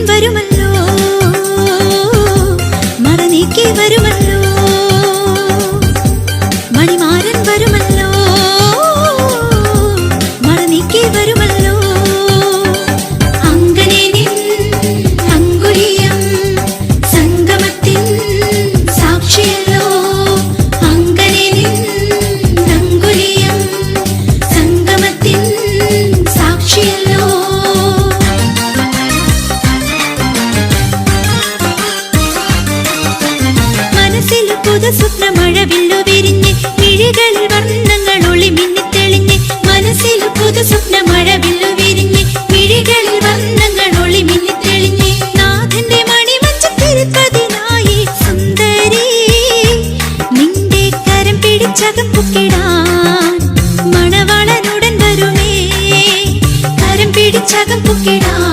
വരുമല്ലോ? വരുമല്ലോ? മണിമാരൻ വരുമല്ലോ? മറനീക്കി വരുമല്ലോ? 작은 꽃길 너